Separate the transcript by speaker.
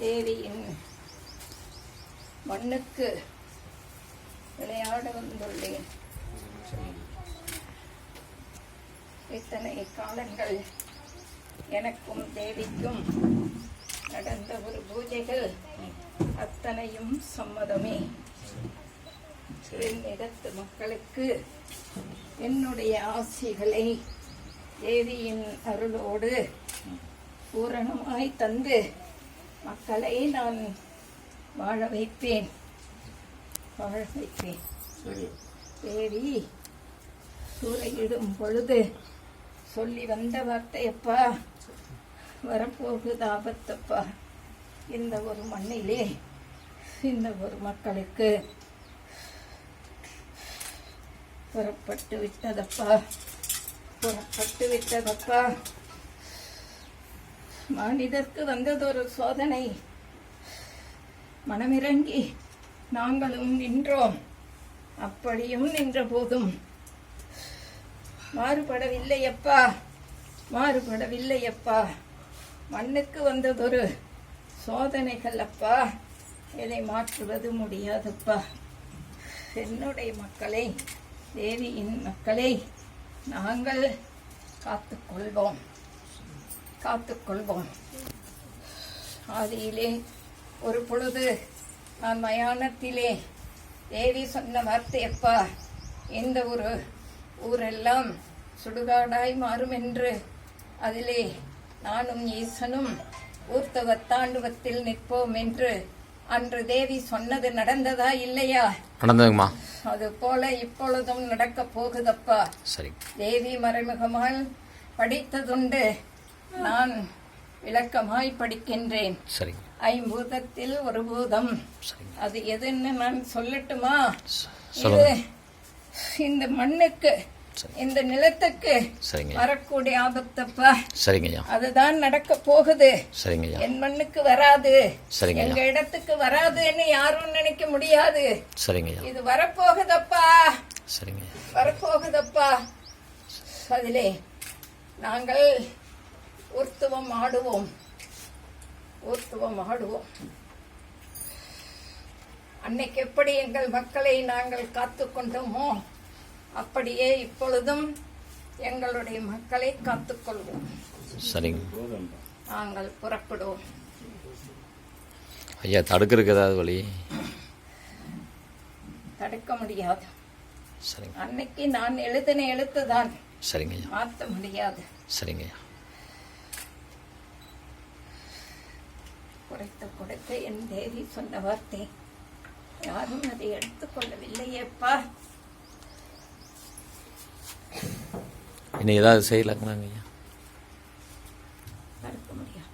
Speaker 1: தேவியின் மண்ணுக்கு விளையாட வந்துள்ளேன். இத்தனை காலங்கள் எனக்கும் தேவிக்கும் நடந்த ஒரு பூஜைகள் அத்தனையும் சம்மதமே. என்னிடத்து மக்களுக்கு என்னுடைய ஆசிகளை தேவியின் அருளோடு பூரணமாய் தந்து மக்களை நான் வாழ வைப்பேன். வாழ வைப்பேன். தேவி சூறையிடும் பொழுது சொல்லி வந்த வார்த்தையப்பா வரப்போகுது ஆபத்தப்பா. இந்த ஒரு மண்ணிலே இந்த ஒரு மக்களுக்கு புறப்பட்டு விட்டதப்பா. புறப்பட்டு விட்டதப்பா. மனிதர்க்கு வந்ததொரு சோதனை. மனமிறங்கி நாங்களும் நின்றோம். அப்படியும் நின்ற போதும் மாறுபடவில்லையப்பா. மாறுபடவில்லையப்பா. மண்ணுக்கு வந்ததொரு சோதனைகள் அப்பா. இதை மாற்றுவது முடியாதப்பா. என்னுடைய மக்களை தேவியின் மக்களை நாங்கள் காத்துக்கொள்வோம். காத்துக்கொள்வோம். ஆதியிலே ஒரு பொழுது நான் மயானத்திலே தேவி சொன்ன வார்த்தையப்பா இந்த ஒரு ஊரெல்லாம் சுடுகாடாய் மாறும் என்று அதிலே நானும் ஈசனும் ஊர்த்தவ தாண்டுவத்தில் நிற்போம் என்று அன்று தேவி சொன்னது நடந்ததா இல்லையா?
Speaker 2: நடந்ததுங்கம்மா.
Speaker 1: அது போல இப்பொழுதும் நடக்க போகுதப்பா.
Speaker 2: சரி.
Speaker 1: தேவி மறைமுகமால் படித்ததுண்டு. நான் விளக்கமாய் படிக்கின்றேன்.
Speaker 2: சரிங்க.
Speaker 1: ஐம்பூதத்தில் ஒரு பூதம். அது எதுன்னு நான் சொல்லட்டுமா? இது இந்த மண்ணுக்கு
Speaker 2: சரி.
Speaker 1: இந்த நிலத்துக்கு வரக்கூடிய ஆபத்தப்பா.
Speaker 2: சரிங்க ஐயா.
Speaker 1: அதுதான் நடக்க போகுது.
Speaker 2: சரிங்க ஐயா.
Speaker 1: என் மண்ணுக்கு வராது.
Speaker 2: சரிங்க
Speaker 1: எங்க இடத்துக்கு வராதுன்னு யாரும் நினைக்க முடியாது.
Speaker 2: சரிங்க ஐயா.
Speaker 1: இது வரப்போகுதப்பா.
Speaker 2: சரிங்க
Speaker 1: வரப்போகுதப்பா. அதிலே நாங்கள் ஊர்த்துவம் ஆடுவோம். ஊர்த்துவம் ஆடுவோம். அன்னைக்கு எப்படி எங்கள் மக்களை நாங்கள் காத்து கொண்டோமோ அப்படியே இப்பொழுதும் எங்களுடைய மக்களை காத்துக்கொள்வோம்
Speaker 2: சரிங்க.
Speaker 1: நாங்கள் புறப்படுவோம்.
Speaker 2: ஐயா தடுக்கிறதுக்கு ஏதாவது வழி?
Speaker 1: தடுக்க முடியாது.
Speaker 2: சரிங்க.
Speaker 1: அன்னைக்கு நான் எழுதின எழுத்துதான்.
Speaker 2: சரிங்க ஐயா.
Speaker 1: மாற்ற முடியாது.
Speaker 2: சரிங்க
Speaker 1: குறைத்து கொடுத்து என் தேவி சொன்ன வார்த்தை. யாரும் அதை எடுத்துக்கொள்ளவில்லையேப்பா
Speaker 2: இனி ஏதாவது செய்யலாங்களாங்க ஐயா
Speaker 1: தடுக்க முடியாது.